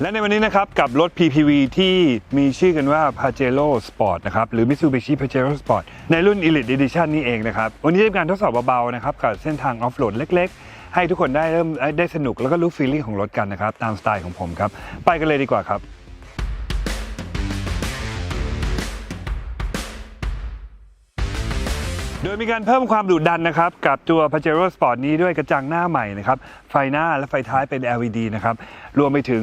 และในวันนี้นะครับกับรถ PPV ที่มีชื่อกันว่า Pajero Sport นะครับหรือ Mitsubishi Pajero Sport ในรุ่น Elite Edition นี่เองนะครับ วันนี้จะเป็นการทดสอบเบาๆนะครับกับเส้นทางออฟโรดเล็กๆ ให้ทุกคนได้เริ่มได้สนุกแล้วก็รู้ฟีลลิ่งของรถกันนะครับ ตามสไตล์ของผมครับ ไปกันเลยดีกว่าครับ โดยมีการเพิ่มความดุดันนะครับ กับตัว Pajero Sport นี้ด้วยกระจังหน้าใหม่นะครับ ไฟหน้าและไฟท้ายเป็น LED นะครับ รวมไปถึง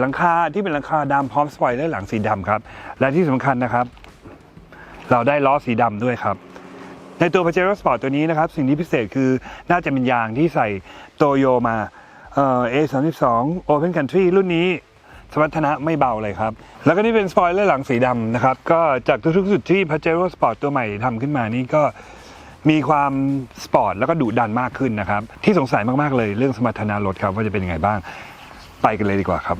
หลังคาที่เป็นหลังคาดำพร้อมสปอยเลอร์หลังสีดำครับ และที่สำคัญนะครับ เราได้ล้อสีดำด้วยครับในตัว Pajero Sport ตัวนี้นะครับ สิ่งที่พิเศษคือน่าจะเป็นยางที่ใส่โตโยมาเอ่อ A32 Open Country รุ่นนี้ สมรรถนะไม่เบาเลยครับ แล้วก็นี่เป็นสปอยเลอร์หลังสีดำนะครับ ก็จากทุกๆจุดที่ Pajero Sport ตัวใหม่ทำขึ้นมานี่ก็มีความสปอร์ตแล้วก็ดุดันมากขึ้นนะครับ ที่สงสัยมาก ๆ เลยเรื่องสมรรถนะรถครับ ว่าจะเป็นยังไงบ้าง ไปกันเลยดีกว่าครับ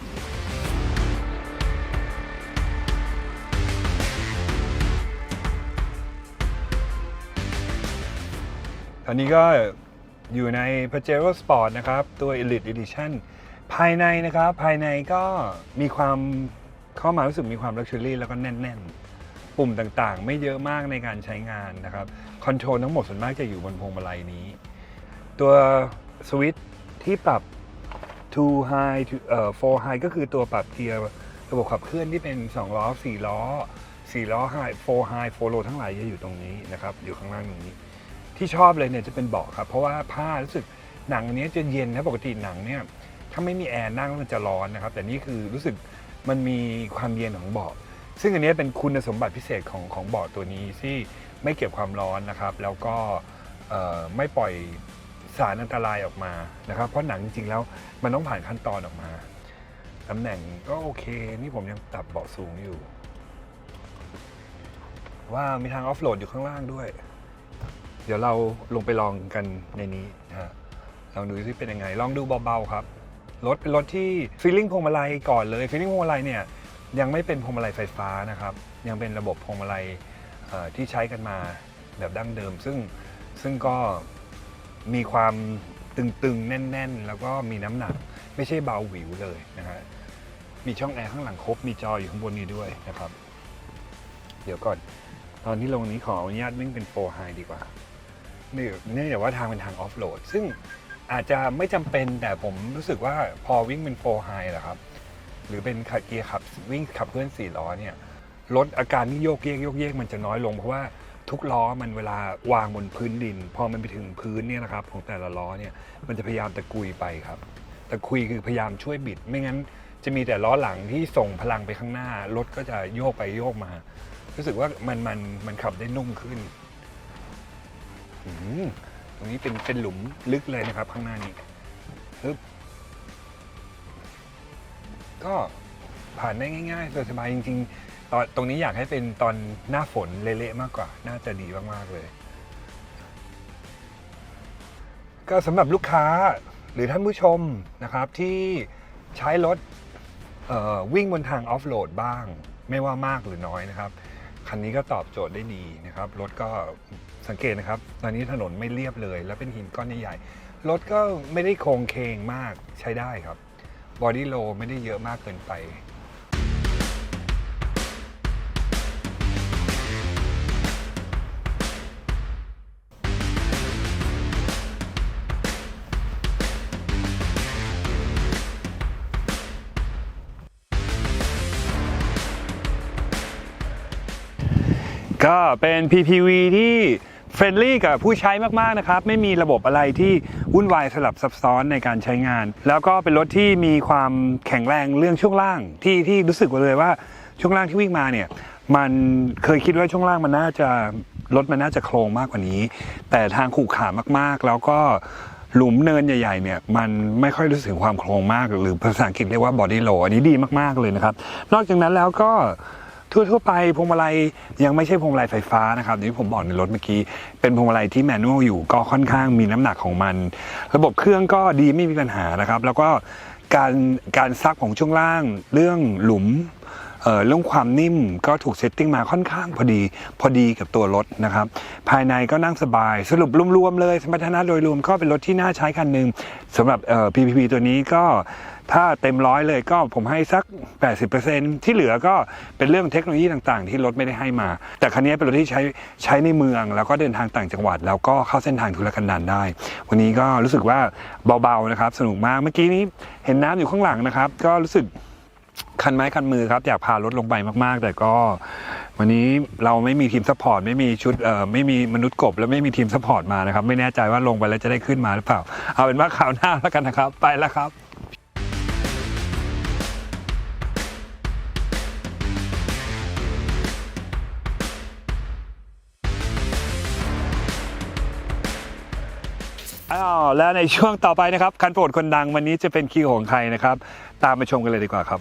ตอนนี้ก็อยู่ใน Pajero Sport นะครับ ตัว Elite Edition ภายในนะครับภายในก็มีความเข้ามารู้สึกมีความ Luxury แล้วก็แน่น ๆ ปุ่มต่างๆ ไม่เยอะมากในการใช้งานนะครับคอนโทรลทั้งหมดส่วนมากจะอยู่บนพวงมาลัยนี้ ตัวสวิตช์ที่ปรับ two high to เอ่อ four high ก็คือตัวปรับเกียร์ระบบขับเคลื่อนที่เป็น 2 ล้อ 4 ล้อ 4 ล้อ high four high four low ทั้งหลายจะอยู่ตรงนี้นะครับ อยู่ข้างล่างนี้ ที่ชอบเลยเนี่ยจะเป็นเบาะครับ เพราะว่าผ้ารู้สึกหนังอันนี้จะเย็นนะปกติหนังเนี่ย ถ้าไม่มีแอร์นั่งมันจะร้อนนะครับ แต่นี่คือรู้สึกมันมีความเย็นของเบาะซึ่งอันนี้เป็นคุณสมบัติพิเศษของของเบาะตัวนี้ที่ไม่เก็บความร้อนนะครับ แล้วก็ไม่ปล่อยสารอันตรายออกมานะครับ เพราะหนังจริงๆแล้วมันต้องผ่านขั้นตอนออกมาตำแหน่งก็โอเค นี่ผมยังปรับเบาะสูงอยู่ ว่ามีทางออฟโหลดอยู่ข้างล่างด้วย เดี๋ยวเราลงไปลองกันในนี้นะฮะลองดูที่เป็นยังไง ลองดูเบาๆครับ รถเป็นรถที่ฟีลลิ่งพวงมาลัยก่อนเลยฟีลลิ่งพวงมาลัยเนี่ยยังไม่เป็นพวงมาลัยไฟฟ้านะครับ ยังเป็นระบบพวงมาลัยที่ใช้กันมาแบบดั้งเดิม ซึ่งซึ่งก็มีความตึงๆ แน่น ๆ แล้วก็มีน้ำหนักไม่ใช่เบาหวิวเลยนะฮะมีช่องแอร์ข้างหลังครบ มีจออยู่ข้างบนนี้ด้วยนะครับ เดี๋ยวก่อน ตอนที่ลงนี้ขออนุญาตวิ่งเป็นโฟร์ไฮดีกว่าเนื่องเนื่องจากว่าทางเป็นทางออฟโหลดซึ่ง อาจจะไม่จำเป็นแต่ผมรู้สึกว่าพอวิ่งเป็นโฟร์ไฮแหละครับ หรือเป็นขับเกียร์ขับวิ่งขับเคลื่อนสี่ล้อเนี่ยรถอาการที่โยกเยกโยกเยกมันจะน้อยลงเพราะว่าทุกล้อมันเวลาวางบนพื้นดิน พอมันไปถึงพื้นเนี่ยนะครับของแต่ละล้อเนี่ยมันจะพยายามตะกุยไปครับตะกุยคือพยายามช่วยบิด ไม่งั้นจะมีแต่ล้อหลังที่ส่งพลังไปข้างหน้ารถก็จะโยกไปโยกมา รู้สึกว่ามันมันมันขับได้นุ่มขึ้นอืม ตรงนี้เป็นเป็นหลุมลึกเลยนะครับ ข้างหน้านี้ปึ๊บก็ผ่านได้ง่ายๆสบายๆจริงๆตอนตรงนี้อยากให้เป็นตอนหน้าฝนเละๆมากกว่า น่าจะดีมากๆเลย ก็สำหรับลูกค้าหรือท่านผู้ชมนะครับที่ใช้รถวิ่งบนทางออฟโหลดบ้าง ไม่ว่ามากหรือน้อยนะครับ คันนี้ก็ตอบโจทย์ได้ดีนะครับ รถก็ สังเกตนะครับ ตอนนี้ถนนไม่เรียบเลย แล้วเป็นหินก้อนใหญ่ๆรถก็ไม่ได้โครงเคงมากใช้ได้ครับบอดี้โลไม่ได้เยอะมากเกินไปก็เป็น PPV ที่ เฟรนลี่กับผู้ใช้มากๆนะครับ ไม่มีระบบอะไรที่วุ่นวายสลับซับซ้อนในการใช้งาน แล้วก็เป็นรถที่มีความแข็งแรงเรื่องช่วงล่างที่ที่รู้สึกเลยว่าช่วงล่างที่วิ่งมาเนี่ยมันเคยคิดว่าช่วงล่างมันน่าจะรถมันน่าจะโครงมากกว่านี้ แต่ทางขู่ขามากๆ แล้วก็หลุมเนินใหญ่ๆเนี่ยมันไม่ค่อยรู้สึกถึงความโครงมาก หรือภาษาอังกฤษเรียกว่า body low อันนี้ดีมากๆเลยนะครับ นอกจากนั้นแล้วก็ ทั่วๆไปพวงมาลัยยังไม่ใช่พวงมาลัยไฟฟ้านะครับอย่างที่ผมบอกในรถเมื่อกี้เป็นพวงมาลัยที่แมนนวลอยู่ก็ค่อนข้างมีน้ำหนักของมัน ระบบเครื่องก็ดีไม่มีปัญหานะครับ แล้วก็การการซักของช่วงล่างเรื่องหลุม เรื่องความนิ่มก็ถูกเซตติ้งมาค่อนข้างพอดีพอดีกับตัวรถนะครับ ภายในก็นั่งสบายสรุปรวมๆเลย สมรรถนะโดยรวมก็เป็นรถที่น่าใช้คันหนึ่งสำหรับ PPP ตัวนี้ก็ถ้าเต็มร้อยเลยก็ผมให้สัก 80%ที่เหลือก็เป็นเรื่องเทคโนโลยีต่างๆ ที่รถไม่ได้ให้มา แต่คันนี้เป็นรถที่ใช้ใช้ในเมือง แล้วก็เดินทางต่างจังหวัด แล้วก็เข้าเส้นทางธุรกันดารได้ วันนี้ก็รู้สึกว่าเบาๆนะครับ สนุกมากเมื่อกี้นี้เห็นน้ำอยู่ข้างหลังนะครับ ก็รู้สึก คันไม้คันมือครับอยากพารถลงไปมากๆ แต่ก็วันนี้เราไม่มีทีมซัพพอร์ตไม่มีชุดเอ่อไม่มีมนุษย์กบ และไม่มีทีมซัพพอร์ตมานะครับ ไม่แน่ใจว่าลงไปแล้วจะได้ขึ้นมาหรือเปล่า เอาเป็นว่าข่าวหน้าแล้วกันนะครับ ไปแล้วครับอ้าวแล้วในช่วงต่อไปนะครับคันโปรดคนดังวันนี้จะเป็นคิวของใครนะครับ ตามไปชมกันเลยดีกว่าครับ